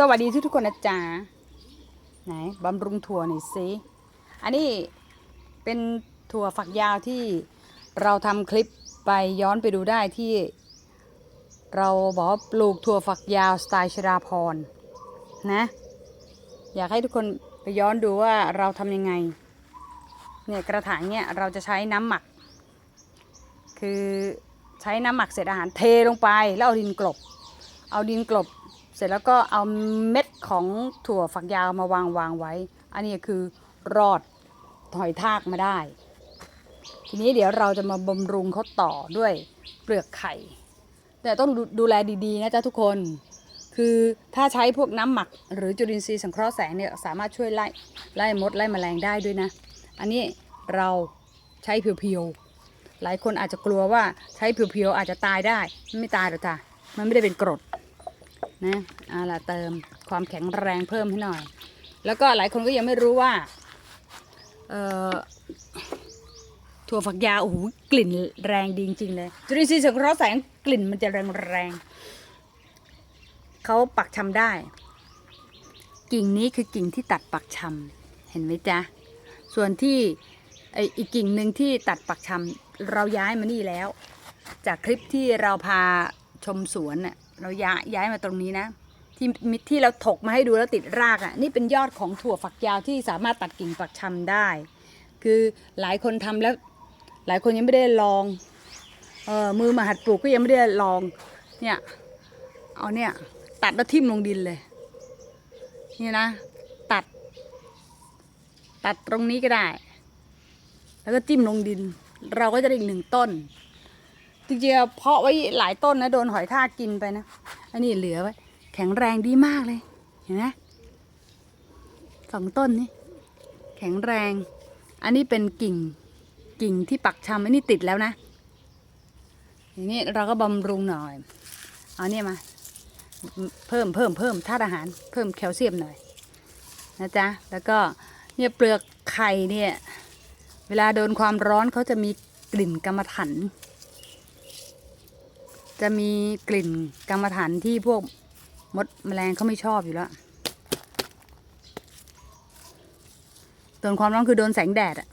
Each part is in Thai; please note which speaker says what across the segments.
Speaker 1: สวัสดีทุกทุกคนนะจ๊ะไหนบำรุงถั่วหน่อยสิอันนี้เป็นถั่วฝักยาวที่เราทำคลิปไปย้อนไปดูได้ที่ เราบอกว่าปลูกถั่วฝักยาวสไตล์ชราพรนะ อยากให้ทุกคนไปย้อนดูว่าเราทำยังไงเนี่ยกระถางเนี่ยเราจะใช้น้ำหมัก คือใช้น้ำหมักเศษอาหารเทลงไปแล้วเอาดินกลบ เอาดินกลบ เสร็จแล้วก็เอาเม็ดของถั่วฝักยาวมาวางวางไว้ อันนี้คือรอดหอยทากมาได้ ทีนี้เดี๋ยวเราจะมาบำรุงเขาต่อด้วยเปลือกไข่ แต่ต้องดูดแลดีๆนะจ๊ะทุกคน คือถ้าใช้พวกน้ำหมัก หรือจุลินทรีย์สังเคราะห์แสงเนี่ยสามารถช่วยไล่ไล่มดไล่แมลงได้ด้วยนะ อันนี้เราใช้เพียวๆ หลายคนอาจจะกลัวว่าใช้เพียวๆอาจจะตายได้ ไม่ตายหรอกจ้ะ มันไม่ได้เป็นกรด นะเอาล่ะเติมความแข็งแรงเพิ่มให้หน่อย แล้วก็หลายคนก็ยังไม่รู้ว่าเอ่อถั่วฝักยาวโอ้โหกลิ่นแรงดีจริงๆเลยจุลินทรีย์สังเคราะห์แสงกลิ่นมันจะแรงๆเขาปักชำได้ กิ่งนี้คือกิ่งที่ตัดปักชำเห็นไหมจ๊ะส่วนที่ไออีกกิ่งหนึ่งที่ตัดปักชำเราย้ายมานี่แล้ว จากคลิปที่เราพาชมสวนน่ะ เราย้ายย้ายมาตรงนี้นะ ที่มิที่เราถกมาให้ดูแล้วติดรากอะ นี่เป็นยอดของถั่วฝักยาวที่สามารถตัดกิ่งปักชำได้ คือหลายคนทำแล้ว หลายคนยังไม่ได้ลองเออมือมาหัดปลูกก็ยังไม่ได้ลองเนี่ยเอาเนี่ยตัดแล้วทิ่มลงดินเลยนี่นะ ตัด ตัดตรงนี้ก็ได้ แล้วก็จิ้มลงดิน เราก็จะได้อีกหนึ่งต้น จริงๆเพาะไว้หลายต้นนะโดนหอยทากกินไปนะ อันนี้เหลือไว้ แข็งแรงดีมากเลย เห็นไหมสองต้นนี่แข็งแรง อันนี้เป็นกิ่งกิ่งที่ปักชำอันนี้ติดแล้วนะอย่างนี้เราก็บำรุงหน่อย เอาเนี่ยมา เพิ่มเพิ่มเพิ่มธาตุอาหาร เพิ่มแคลเซียมหน่อยนะจ๊ะ แล้วก็เนี่ยเปลือกไข่เนี่ย เวลาโดนความร้อนเขาจะมีกลิ่นกรรมฐาน จะมีกลิ่นกรรมฐานที่พวกมดแมลงเขาไม่ชอบอยู่แล้วโดนความร้อนคือโดนแสงแดดอะ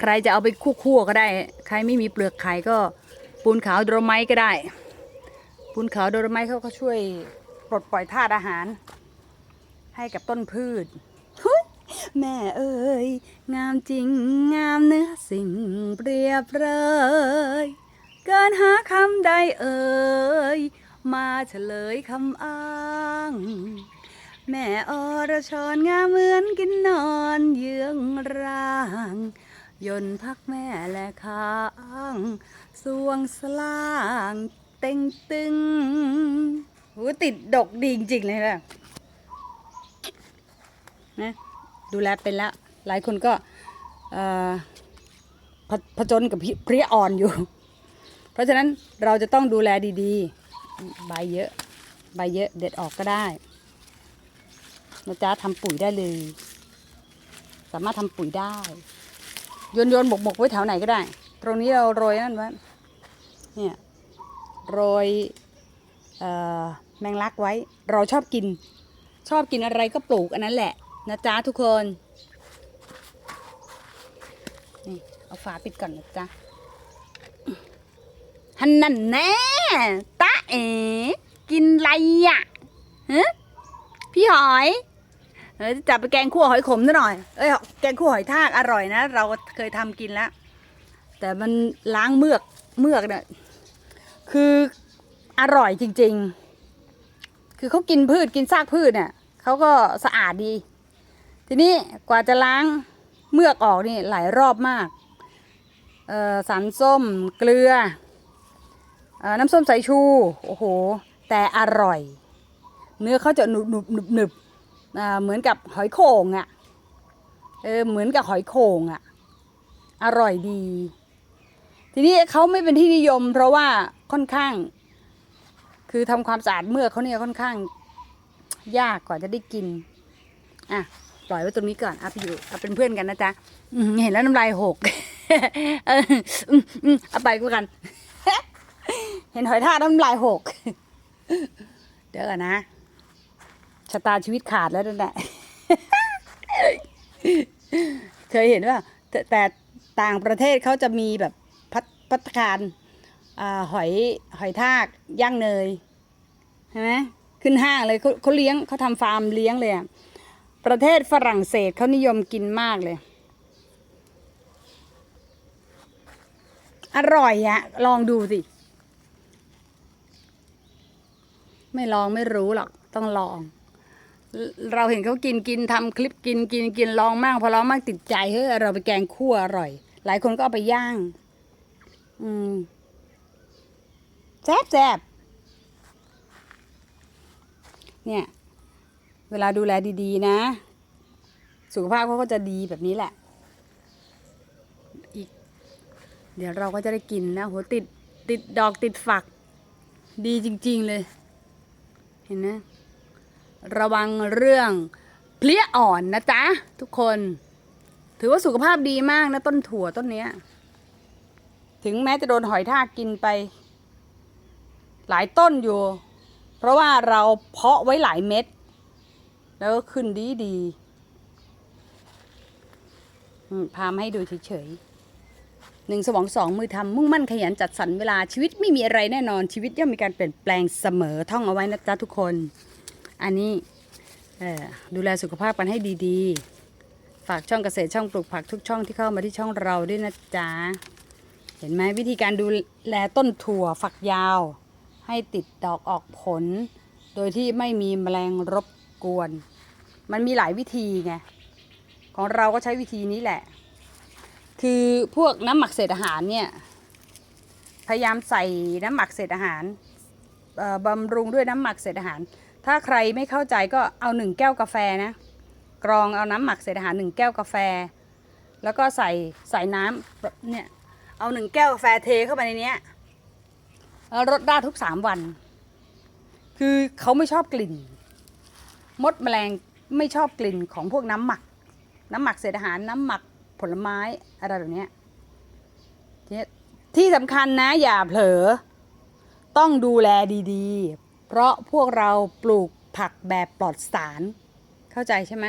Speaker 1: ใครจะเอาไปคั่วๆก็ได้ ใครไม่มีเปลือกไข่ก็ปูนขาวโดรไมก็ได้ ปูนขาวโดรไมเขาก็ช่วยปลดปล่อยธาตุอาหาร ให้กับต้นพืช แม่เอ้ยงามจริงงามเนื้อสิ่งเปรียบเลย เกินหาคำใดเอ่ย มาเฉลยคำอ้าง แม่อรชรงามเหมือนกินนอนเยื้องร่าง ยนพักแม่และค้างสวงสล่างเต็งตึงหูติดดกดีจริงๆเลยนะนะดูแลเป็นล้วหลายคนก็เอ่อผผจญกับเพลี้ยอ่อนอยู่ เพราะฉะนั้นเราจะต้องดูแลดีๆ ใบเยอะ ใบเยอะเด็ดออกก็ได้นะจ๊ะทำปุ๋ยได้เลย สามารถทำปุ๋ยได้ โยนโยนบกบกไว้แถวไหนก็ได้ ตรงนี้เราโรยนั่นไว้เนี่ยโรยแมงลักไว้ เราชอบกิน ชอบกินอะไรก็ปลูกอันนั้นแหละนะจ๊ะทุกคน นี่ เอาฝาปิดก่อนนะจ๊ะ ฮันนั่นแน่ตาเอ๋กินไรอะฮะพี่หอยเออจับไปแกงคั่วหอยขมซะหน่อย เอ้ยแกงคั่วหอยทากอร่อยนะ เราเคยทำกินแล้ว แต่มันล้างเมือกเมือกเนี่ยคืออร่อยจริง ๆ คือเขากินพืชกินซากพืชเนี่ยเขาก็สะอาดดี ทีนี้กว่าจะล้างเมือกออกนี่หลายรอบมากเออสันส้มเกลือ น้ำส้มสายชู โอ้โห แต่อร่อย เนื้อเขาจะหนุบหนุบหนุบหนุบเหมือนกับหอยโข่งอะ่ะ เออ เหมือนกับหอยโข่งอะ่ะ อร่อยดี ทีนี้เขาไม่เป็นที่นิยม เพราะว่าค่อนข้าง คือทำความสะอาดเมื่อเขาเนี่ยค่อนข้าง ยากกว่าจะได้กิน อะ ปล่อยไว้ตรงนี้ก่อนอะพี่อยู่เอาเป็นเพื่อนกันนะจ๊ะเห็นแล้วน้ำลายหก เออเอาไปกูกัน เห็นหอยทากน้ำลายหก เดี๋ยวก่อนนะชะตาชีวิตขาดแล้วนั่นแหละเคยเห็นว่าแต่ต่างประเทศเขาจะมีแบบพัตพัตตารหอยหอยทากย่างเนยใช่ไหมขึ้นห้างเลยเขาเขาเลี้ยงเขาทำฟาร์มเลี้ยงเลยอะประเทศฝรั่งเศสเขานิยมกินมากเลย อร่อยอะลองดูสิ ไม่ลองไม่รู้หรอกต้องลอง เราเห็นเขากินกินทำคลิปกินกินกินลองมากพอลองมากติดใจเฮ้ยเราไปแกงคั่วอร่อย หลายคนก็เอาไปย่าง อืมแซ่บแซ่บเนี่ย เวลาดูแลดีๆ นะ สุขภาพเขาก็จะดีแบบนี้แหละ อีก เดี๋ยวเราก็จะได้กินนะโหติดติดดอกติดฝัก ดีจริง ๆ เลย เห็นไหมระวังเรื่องเพลี้ยอ่อนนะจ๊ะ ทุกคน ถือว่าสุขภาพดีมากนะ ต้นถั่วต้นเนี้ย ถึงแม้จะโดนหอยทากกินไป หลายต้นอยู่ เพราะว่าเราเพาะไว้หลายเม็ด แล้วก็ขึ้นดีดีพามให้ดูเฉยๆ หนึ่งสมองสองมือทำมุ่งมั่นขยันจัดสรรเวลาชีวิตไม่มีอะไรแน่นอนชีวิตย่อมมีการเปลี่ยนแปลงเสมอท่องเอาไว้นะจ๊ะทุกคน อันนี้ดูแลสุขภาพกันให้ดีๆ ฝากช่องเกษตรช่องปลูกผักทุกช่องที่เข้ามาที่ช่องเราด้วยนะจ๊ะเห็นไหมวิธีการดูแลต้นถั่วฝักยาว ให้ติดดอกออกผล โดยที่ไม่มีแมลงรบกวน มันมีหลายวิธีไงของเราก็ใช้วิธีนี้แหละ คือพวกน้ำหมักเศษอาหารเนี่ยพยายามใส่น้ำหมักเศษอาหารบำรุงด้วยน้ำหมักเศษอาหาร ถ้าใครไม่เข้าใจก็เอาหนึ่งแก้วกาแฟนะกรองเอาน้ำหมักเศษอาหารหนึ่งแก้วกาแฟ แล้วก็ใส่ใส่น้ำเนี่ยเอาหนึ่งแก้วกาแฟเทเข้าไปในเนี้ยแล้วรดได้ทุกสามวัน คือเขาไม่ชอบกลิ่น มดแมลงไม่ชอบกลิ่นของพวกน้ำหมัก น้ำหมักเศษอาหารน้ำหมัก ลไม้อะไรแบบนี้ทีนี้ที่สำคัญนะอย่าเผลอ ต้องดูแลดีๆ เพราะพวกเราปลูกผักแบบปลอดสาร เข้าใจใช่ไหม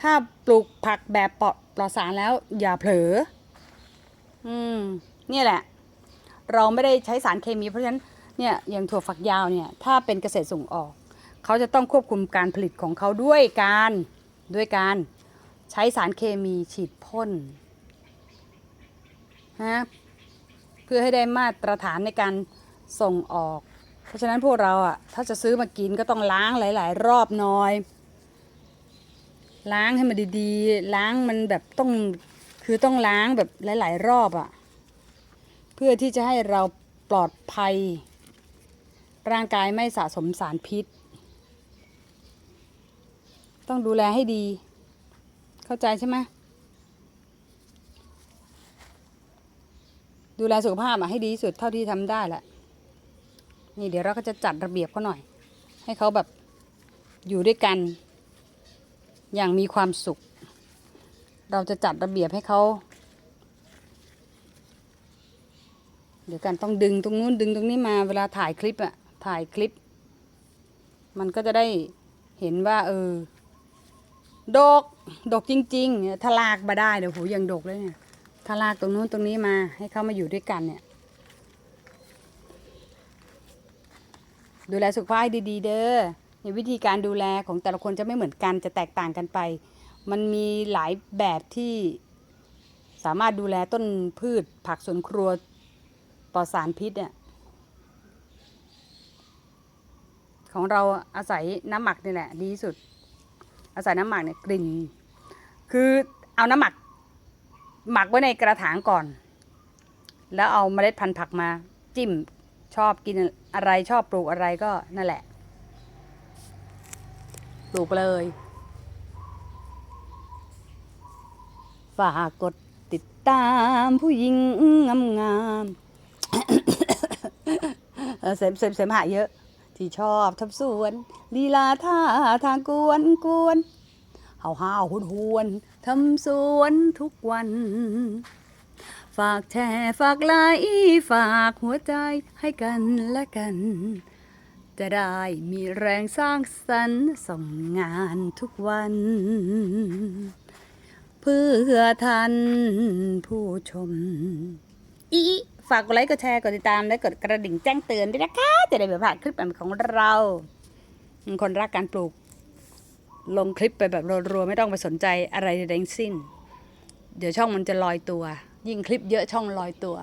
Speaker 1: ถ้าปลูกผักแบบปลอดปลอดสารแล้วอย่าเผลอ อืมเนี่ยแหละ เราไม่ได้ใช้สารเคมีเพราะฉะนั้นเนี่ยอย่างถั่วฝักยาวเนี่ยถ้าเป็นเกษตรส่งออก เขาจะต้องควบคุมการผลิตของเขาด้วยการด้วยการ ใช้สารเคมีฉีดพ่นนะเพื่อให้ได้มาตรฐานในการส่งออก เพราะฉะนั้นพวกเราอะถ้าจะซื้อมากินก็ต้องล้างหลาย ๆ รอบน่อย ล้างให้มันดีๆ ล้างมันแบบต้องคือต้องล้างแบบหลาย ๆ รอบอะเพื่อที่จะให้เราปลอดภัย ร่างกายไม่สะสมสารพิษ ต้องดูแลให้ดี เข้าใจใช่ไหมดูแลสุขภาพอะให้ดีที่สุดเท่าที่ทำได้แหละ นี่เดี๋ยวเราก็จะจัดระเบียบเขาหน่อย ให้เขาแบบอยู่ด้วยกัน อย่างมีความสุข เราจะจัดระเบียบให้เขา เดี๋ยวกันต้องดึงตรงนู้นดึงตรงนี้มาเวลาถ่ายคลิปอะถ่ายคลิป มันก็จะได้เห็นว่า เออดก ดกจริงๆถ้าลากมาได้เดี๋ยวโหยังดกเลยเนี่ยถ้าลากตรงนู้นตรงนี้มาให้เขามาอยู่ด้วยกันเนี่ย ดูแลสุขภาพดีๆ เด้อในวิธีการดูแลของแต่ละคนจะไม่เหมือนกันจะแตกต่างกันไป มันมีหลายแบบที่สามารถดูแลต้นพืชผักสวนครัวปลอดสารพิษเนี่ยของเราอาศัยน้ำหมักนี่แหละ ดีที่สุด อาศัยน้ำหมักเนี่ยกลิ่น คือเอาน้ำหมัก หมักไว้ในกระถางก่อน แล้วเอาเมล็ดพันธุ์ผักมา จิ้มชอบกินอะไรชอบปลูกอะไรก็นั่นแหละ ปลูกเลย ฝากกดติดตามผู้หญิงงามงามๆเสมเสมเสมหะเยอะ ที่ชอบทำสวนลีลาท่าทางกวนกวน เห่าห้าวหุนหวนทำสวนทุกวัน ฝากแชร์ฝากไลค์ฝากหัวใจให้กันและกัน จะได้มีแรงสร้างสรรค์ส่งงานทุกวัน เพื่อท่านผู้ชม อีฝากกดไลค์กดแชร์กดติดตามและกดกระดิ่งแจ้งเตือนด้วยนะคะ จะได้ไม่พลาดคลิปใหม่ของเรา คนรักการปลูก ลงคลิปไปแบบรัวๆไม่ต้องไปสนใจอะไรใดๆทั้งสิ้น เดี๋ยวช่องมันจะลอยตัว ยิ่งคลิปเยอะช่องลอยตัว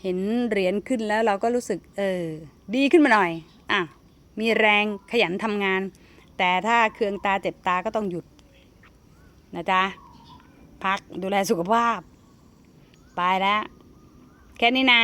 Speaker 1: เห็นเหรียญขึ้นแล้วเราก็รู้สึก เออ ดีขึ้นมาหน่อยอะมีแรงขยันทำงาน แต่ถ้าเคืองตาเจ็บตาก็ต้องหยุด นะจ๊ะ พักดูแลสุขภาพ ไปแล้ว แค่นี้นะ